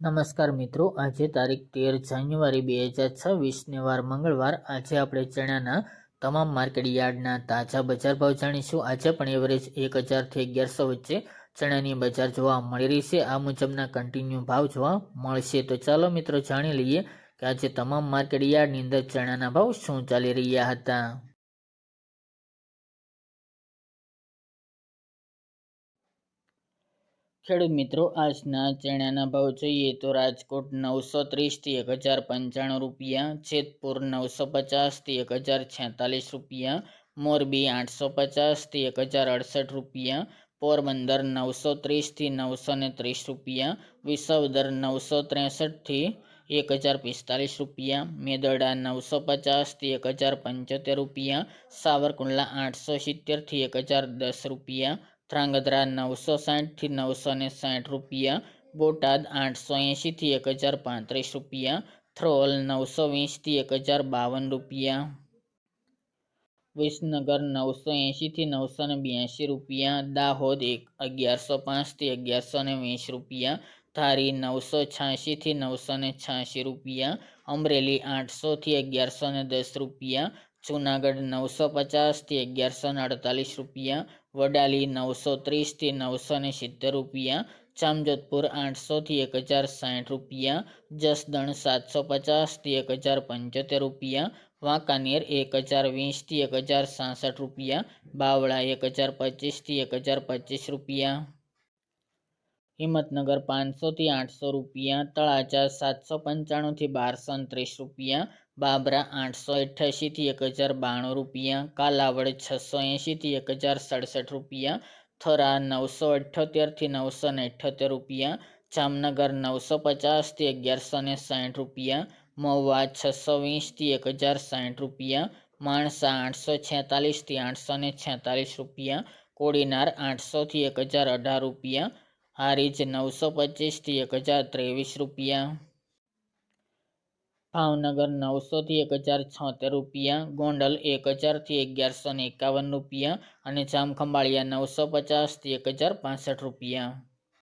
નમસ્કાર મિત્રો, આજે તારીખ તેર જાન્યુઆરી બે હજાર છવ્વીસને વાર મંગળવાર. આજે આપણે ચણાના તમામ માર્કેટ યાર્ડના તાજા બજાર ભાવ જાણીશું. આજે પણ એવરેજ એક હજારથી અગિયારસો વચ્ચે ચણાની બજાર જોવા મળી રહી છે. આ મુજબના કન્ટિન્યુ ભાવ જોવા મળશે. તો ચાલો મિત્રો, જાણી લઈએ કે આજે તમામ માર્કેટ યાર્ડની અંદર ચણાના ભાવ શું ચાલી રહ્યા હતા. ખેડૂત મિત્રો, આજના ચણાના ભાવ જોઈએ તો રાજકોટ નવસો ત્રીસથી એક હજાર પંચાણું રૂપિયા જેતપુર નવસો પચાસથી એક હજાર છેતાલીસ રૂપિયા, મોરબી આઠસો પચાસથી એક હજાર અડસઠ રૂપિયા, પોરબંદર નવસો ત્રીસથી નવસો ને ત્રીસ રૂપિયા, વિસવદર નવસો ત્રેસઠથી એક હજાર પિસ્તાલીસ રૂપિયા મેદરડા નવસો પચાસથી એક હજાર પંચોતેર રૂપિયા, સાવરકુંડલા આઠસો સિત્તેરથી એક હજાર દસ રૂપિયા ધ્રાંગધ્રા નવસો સાઠથી નવસો ને સાઠ રૂપિયા બોટાદ આઠસો એંશીથી એક હજાર પાંત્રીસ રૂપિયા થ્રોલ નવસો વીસથી એક હજાર બાવન રૂપિયા વિસનગર નવસો એંશીથી નવસો ને બ્યાસી રૂપિયા દાહોદ એક અગિયારસો પાંચથી અગિયારસો ને વીસ રૂપિયા ધારી નવસો છ્યાસીથી નવસો ને છ્યાસી રૂપિયા અમરેલી આઠસોથી અગિયારસો ને દસ રૂપિયા જુનાગઢ નવસો પચાસથી અગિયારસો ને અડતાલીસ રૂપિયા વડાલી નવસો ત્રીસથી નવસો ને સિત્તેર રૂપિયા, જામજોધપુર આઠસોથી એક હજાર સાઠ રૂપિયા, જસદણ સાતસો પચાસથી એક હજાર પંચોતેર રૂપિયા, વાંકાનેર એક હજાર વીસથી એક હજાર સાસઠ રૂપિયા, બાવળા એક હજાર પચીસથી એક હજાર પચીસ રૂપિયા. હિંમતનગર પાંચસોથી આઠસો રૂપિયા, તળાજા સાતસો પંચાણુંથી બારસો ત્રીસ રૂપિયા બાબરા આઠસો અઠ્યાસીથી એક હજાર બાણું રૂપિયા, કાલાવડ છસો એંશીથી એક હજાર સડસઠ રૂપિયા, થરા નવસો અઠ્યોતેરથી નવસો ને અઠ્યોતેર રૂપિયા, જામનગર નવસો પચાસથી અગિયારસો ને સાઠ રૂપિયા, મહુવા છસો વીસથી એક હજાર સાઠ રૂપિયા, માણસા આઠસો છેતાલીસથી આઠસો ને છેતાલીસ રૂપિયા, કોડીનાર આઠસોથી એક હજાર અઢાર રૂપિયા, હારીજ નવસો પચીસથી એક હજાર ત્રેવીસ રૂપિયા. ભાવનગર નવસોથી એક હજાર છોતેર રૂપિયા, ગોંડલ એક હજારથી અગિયારસો ને એકાવન રૂપિયા અને જામખંભાળિયા નવસો પચાસથી એક હજાર પાસઠ રૂપિયા.